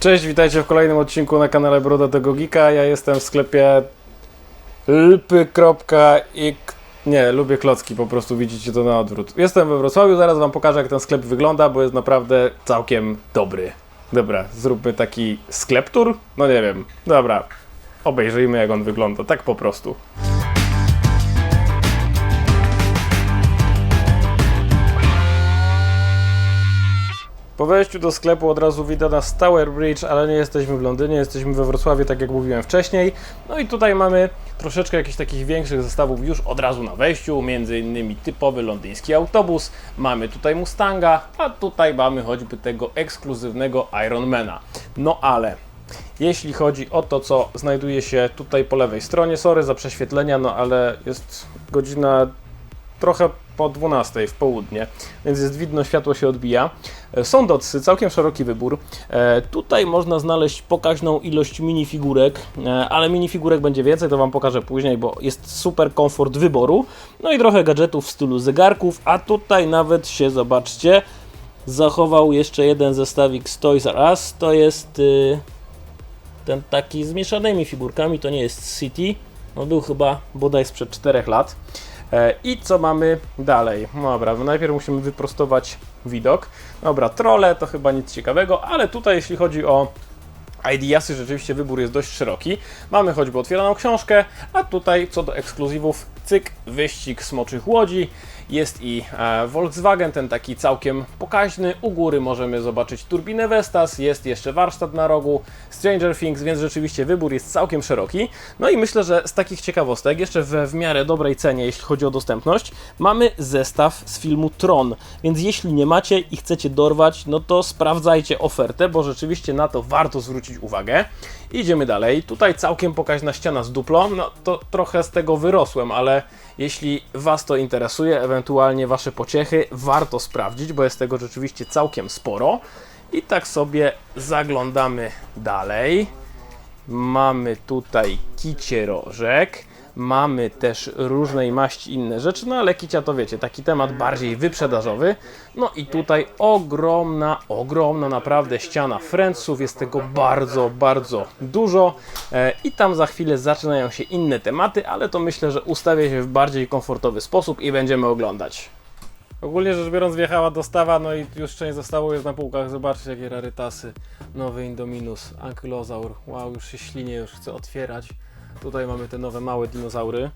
Cześć, witajcie w kolejnym odcinku na kanale Brodatego Geeka. Ja jestem w sklepie lpy.ik... Nie, lubię klocki, po prostu widzicie to na odwrót. Jestem we Wrocławiu, zaraz Wam pokażę jak ten sklep wygląda, bo jest naprawdę całkiem dobry. Dobra, zróbmy taki sklep tour? No nie wiem. Dobra, obejrzyjmy jak on wygląda, tak po prostu. Po wejściu do sklepu od razu widać nas Tower Bridge, ale nie jesteśmy w Londynie, jesteśmy we Wrocławiu, tak jak mówiłem wcześniej. No i tutaj mamy troszeczkę jakichś takich większych zestawów już od razu na wejściu, między innymi typowy londyński autobus, mamy tutaj Mustanga, a tutaj mamy choćby tego ekskluzywnego Ironmana. No ale jeśli chodzi o to, co znajduje się tutaj po lewej stronie, sorry za prześwietlenia, no ale jest godzina trochę po 12 w południe, więc jest widno, światło się odbija. E, Są dotsy, całkiem szeroki wybór. E, Tutaj można znaleźć pokaźną ilość minifigurek, e, ale minifigurek będzie więcej, to Wam pokażę później, bo jest super komfort wyboru. No i trochę gadżetów w stylu zegarków, a tutaj nawet się, zobaczcie, zachował jeszcze jeden zestawik z Toys R Us, to jest y, ten taki z mieszanymi figurkami, to nie jest City, no był chyba bodaj sprzed 4 lat. E, I co mamy dalej? No Dobra, no najpierw musimy wyprostować widok. Dobra, trole to chyba nic ciekawego, ale tutaj jeśli chodzi o IDS-y rzeczywiście wybór jest dość szeroki. Mamy choćby otwieraną książkę, a tutaj co do ekskluzywów, cyk, wyścig smoczych łodzi. Jest i e, Volkswagen, ten taki całkiem pokaźny. U góry możemy zobaczyć turbinę Vestas, jest jeszcze warsztat na rogu, Stranger Things, więc rzeczywiście wybór jest całkiem szeroki. No i myślę, że z takich ciekawostek, jeszcze we w miarę dobrej cenie, jeśli chodzi o dostępność, mamy zestaw z filmu Tron. Więc jeśli nie macie i chcecie dorwać, no to sprawdzajcie ofertę, bo rzeczywiście na to warto zwrócić uwagę. Idziemy dalej. Tutaj całkiem pokaźna ściana z duplą. No to trochę z tego wyrosłem, ale jeśli Was to interesuje, ewentualnie Wasze pociechy, warto sprawdzić, bo jest tego rzeczywiście całkiem sporo. I tak sobie zaglądamy dalej. Mamy tutaj kicie rożek. Mamy też różnej maści inne rzeczy, no ale kicia to wiecie, taki temat bardziej wyprzedażowy. No i tutaj ogromna, ogromna naprawdę ściana Friendsów, jest tego bardzo, bardzo dużo e, i tam za chwilę zaczynają się inne tematy, ale to myślę, że ustawię się w bardziej komfortowy sposób i będziemy oglądać. Ogólnie rzecz biorąc wjechała dostawa, no i już część zostało jest na półkach. Zobaczcie jakie rarytasy. Nowy Indominus, Ankylozaur. Wow, już się ślinie, już chcę otwierać. Tutaj mamy te nowe małe dinozaury.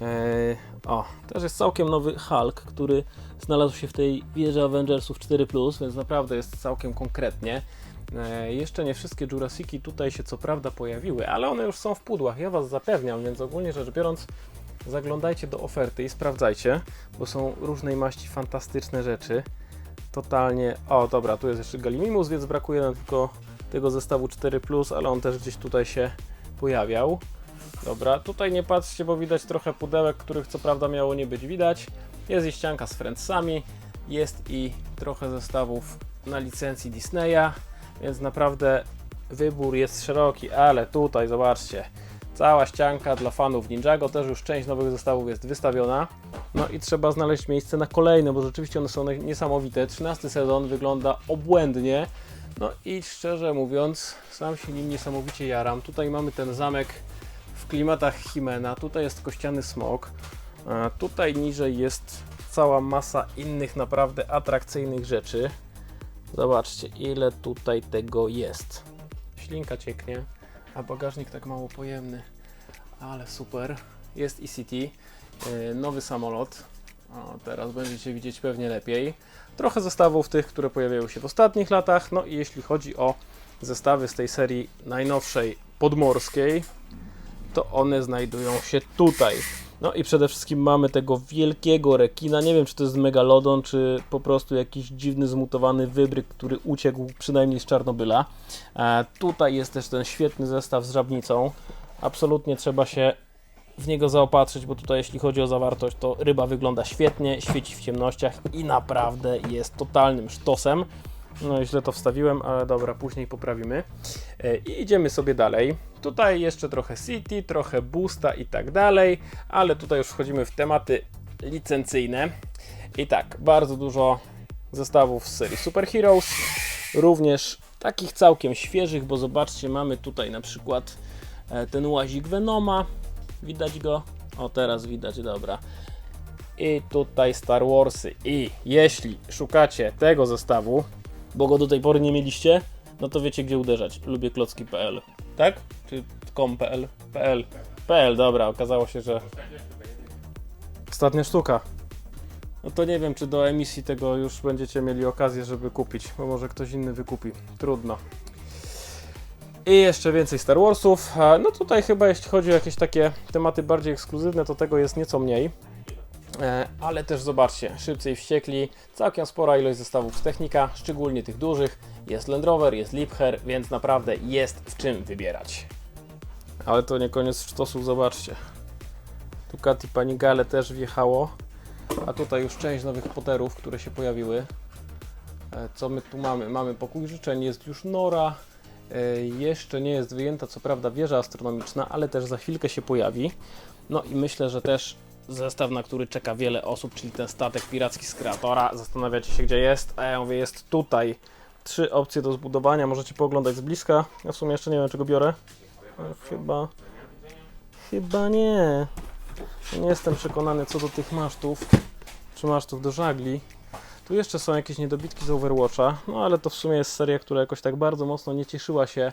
Eee, o, też jest całkiem nowy Hulk, który znalazł się w tej wieży Avengersów 4+, więc naprawdę jest całkiem konkretnie. Eee, jeszcze nie wszystkie Jurassiki tutaj się co prawda pojawiły, ale one już są w pudłach, ja Was zapewniam, więc ogólnie rzecz biorąc zaglądajcie do oferty i sprawdzajcie, bo są różnej maści fantastyczne rzeczy. Totalnie. O, dobra, tu jest jeszcze Galimimus, więc brakuje nam tylko tego zestawu 4, ale on też gdzieś tutaj się pojawiał. Dobra, tutaj nie patrzcie, bo widać trochę pudełek, których co prawda miało nie być widać. Jest i ścianka z Friendsami, jest i trochę zestawów na licencji Disneya, więc naprawdę wybór jest szeroki, ale tutaj zobaczcie, cała ścianka dla fanów Ninjago, też już część nowych zestawów jest wystawiona. No i trzeba znaleźć miejsce na kolejne, bo rzeczywiście one są niesamowite. 13 sezon wygląda obłędnie. No i szczerze mówiąc, sam się nim niesamowicie jaram. Tutaj mamy ten zamek klimatach Himena, tutaj jest kościany smok, a tutaj niżej jest cała masa innych naprawdę atrakcyjnych rzeczy. Zobaczcie, ile tutaj tego jest. Ślinka cieknie, a bagażnik tak mało pojemny. Ale super. Jest ECT, nowy samolot. O, teraz będziecie widzieć pewnie lepiej. Trochę zestawów tych, które pojawiają się w ostatnich latach. No i jeśli chodzi o zestawy z tej serii najnowszej podmorskiej, to one znajdują się tutaj. No i przede wszystkim mamy tego wielkiego rekina. Nie wiem, czy to jest megalodon, czy po prostu jakiś dziwny, zmutowany wybryk, który uciekł przynajmniej z Czarnobyla. E, tutaj jest też ten świetny zestaw z żabnicą. Absolutnie trzeba się w niego zaopatrzyć, bo tutaj jeśli chodzi o zawartość, to ryba wygląda świetnie, świeci w ciemnościach i naprawdę jest totalnym sztosem. No i źle to wstawiłem, ale dobra, później poprawimy. E, I idziemy sobie dalej. Tutaj jeszcze trochę City, trochę Boosta i tak dalej, ale tutaj już wchodzimy w tematy licencyjne. I tak, bardzo dużo zestawów z serii Super Heroes, również takich całkiem świeżych, bo zobaczcie, mamy tutaj na przykład e, ten łazik Venoma. Widać go? O, teraz widać, dobra. I tutaj Star Warsy. I jeśli szukacie tego zestawu, bo go do tej pory nie mieliście, no to wiecie gdzie uderzać. Lubię klocki.pl. Tak? Czy com.pl? PL. PL, dobra, okazało się, że Ostatnia sztuka. no to nie wiem, czy do emisji tego już będziecie mieli okazję, żeby kupić, bo może ktoś inny wykupi. Trudno. I jeszcze więcej Star Warsów. No tutaj chyba jeśli chodzi o jakieś takie tematy bardziej ekskluzywne, to tego jest nieco mniej. E, Ale też zobaczcie, szybcy i wściekli, całkiem spora ilość zestawów z Technika, szczególnie tych dużych. Jest Land Rover, jest Liebherr, więc naprawdę jest w czym wybierać. Ale to nie koniec sztosów, zobaczcie. Ducati Panigale też wjechało, a tutaj już część nowych poterów, które się pojawiły. E, Co my tu mamy? Mamy pokój życzeń, jest już Nora, E, Jeszcze nie jest wyjęta, co prawda, wieża astronomiczna, ale też za chwilkę się pojawi. No i myślę, że też zestaw, na który czeka wiele osób, czyli ten statek piracki z kreatora. Zastanawiacie się, gdzie jest? A ja mówię, jest tutaj. Trzy opcje do zbudowania, możecie pooglądać z bliska. Ja w sumie jeszcze nie wiem, czego biorę. E, Chyba. Chyba nie. Nie jestem przekonany co do tych masztów. Czy masztów do żagli. Tu jeszcze są jakieś niedobitki z Overwatcha, no ale to w sumie jest seria, która jakoś tak bardzo mocno nie cieszyła się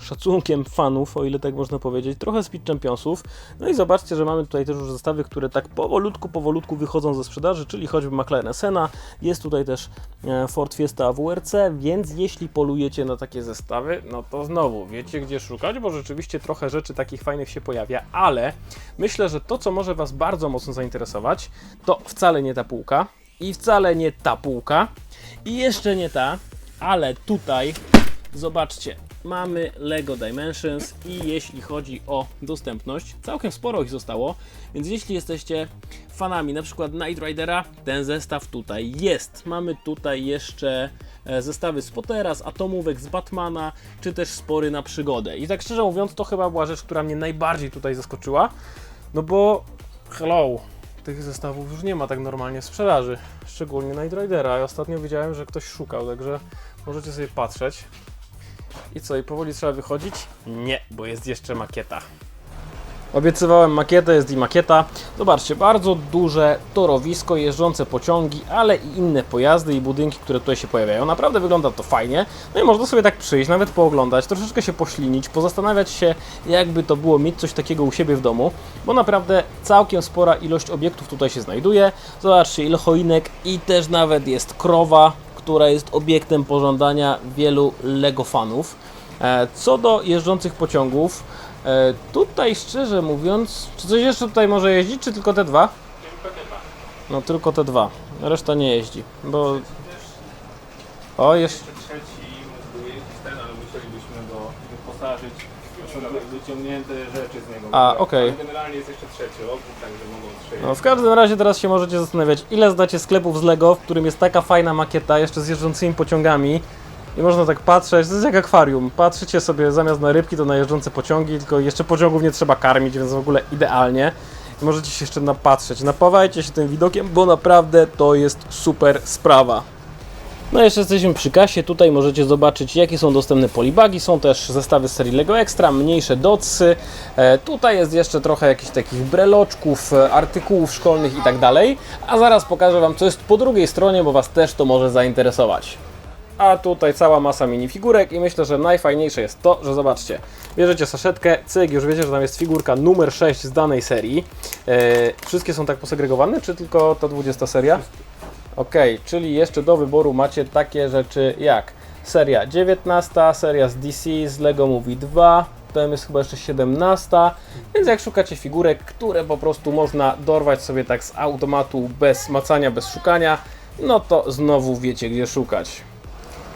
szacunkiem fanów, o ile tak można powiedzieć, trochę Speed Championsów. No i zobaczcie, że mamy tutaj też już zestawy, które tak powolutku, powolutku wychodzą ze sprzedaży, czyli choćby McLaren Senna, jest tutaj też e, Ford Fiesta AWRC, więc jeśli polujecie na takie zestawy, no to znowu wiecie gdzie szukać, bo rzeczywiście trochę rzeczy takich fajnych się pojawia, ale myślę, że to, co może Was bardzo mocno zainteresować, to wcale nie ta półka i wcale nie ta półka i jeszcze nie ta, ale tutaj zobaczcie, mamy LEGO Dimensions i jeśli chodzi o dostępność, całkiem sporo ich zostało, więc jeśli jesteście fanami na przykład Knight Ridera, ten zestaw tutaj jest. Mamy tutaj jeszcze e, zestawy z Pottera, z Atomówek, z Batmana, czy też spory na przygodę. I tak szczerze mówiąc, to chyba była rzecz, która mnie najbardziej tutaj zaskoczyła, no bo hello, tych zestawów już nie ma tak normalnie w sprzedaży, szczególnie Knight Ridera. Ja ostatnio widziałem, że ktoś szukał, także możecie sobie patrzeć. I co, i powoli trzeba wychodzić? Nie, bo jest jeszcze makieta. Obiecywałem makietę, jest i makieta. Zobaczcie, bardzo duże torowisko, jeżdżące pociągi, ale i inne pojazdy i budynki, które tutaj się pojawiają. Naprawdę wygląda to fajnie. No i można sobie tak przyjść, nawet pooglądać, troszeczkę się poślinić, pozastanawiać się, jakby to było mieć coś takiego u siebie w domu, bo naprawdę całkiem spora ilość obiektów tutaj się znajduje. Zobaczcie, ile choinek i też nawet jest krowa, która jest obiektem pożądania wielu Lego fanów. E, Co do jeżdżących pociągów, e, tutaj szczerze mówiąc, czy coś jeszcze tutaj może jeździć, czy tylko te dwa? No tylko te dwa, reszta nie jeździ, bo... O, jeszcze... trzeci mógłby jeździć ten, ale musielibyśmy go wyposażyć. To są wyciągnięte rzeczy z niego. A, okej. Ale generalnie jest jeszcze trzeci obóz, także mogą. No, w każdym razie teraz się możecie zastanawiać, ile znacie sklepów z Lego, w którym jest taka fajna makieta, jeszcze z jeżdżącymi pociągami. I można tak patrzeć, to jest jak akwarium. Patrzycie sobie zamiast na rybki, to na jeżdżące pociągi, tylko jeszcze pociągów nie trzeba karmić, więc w ogóle idealnie. I możecie się jeszcze napatrzeć. Napawajcie się tym widokiem, bo naprawdę to jest super sprawa. No jeszcze jesteśmy przy kasie, tutaj możecie zobaczyć jakie są dostępne polibagi, są też zestawy z serii LEGO Extra, mniejsze dotsy, e, tutaj jest jeszcze trochę jakichś takich breloczków, e, artykułów szkolnych i tak dalej, a zaraz pokażę Wam co jest po drugiej stronie, bo Was też to może zainteresować. A tutaj cała masa minifigurek i myślę, że najfajniejsze jest to, że zobaczcie, bierzecie saszetkę, cyk, już wiecie, że tam jest figurka numer 6 z danej serii. E, wszystkie są tak posegregowane, czy tylko ta 20 seria? Ok, czyli jeszcze do wyboru macie takie rzeczy jak seria 19, seria z DC, z Lego Movie 2, potem jest chyba jeszcze 17, więc jak szukacie figurek, które po prostu można dorwać sobie tak z automatu, bez macania, bez szukania, no to znowu wiecie gdzie szukać.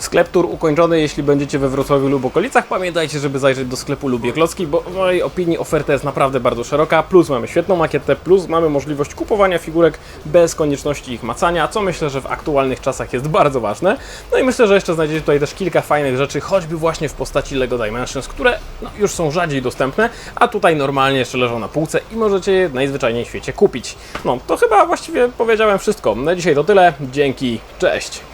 Sklep tour ukończony, jeśli będziecie we Wrocławiu lub okolicach. Pamiętajcie, żeby zajrzeć do sklepu Lubię Klocki, bo w mojej opinii oferta jest naprawdę bardzo szeroka. Plus mamy świetną makietę, plus mamy możliwość kupowania figurek bez konieczności ich macania, co myślę, że w aktualnych czasach jest bardzo ważne. No i myślę, że jeszcze znajdziecie tutaj też kilka fajnych rzeczy, choćby właśnie w postaci LEGO Dimensions, które no, już są rzadziej dostępne, a tutaj normalnie jeszcze leżą na półce i możecie je najzwyczajniej w świecie kupić. No, to chyba właściwie powiedziałem wszystko. Na dzisiaj to tyle. Dzięki, cześć!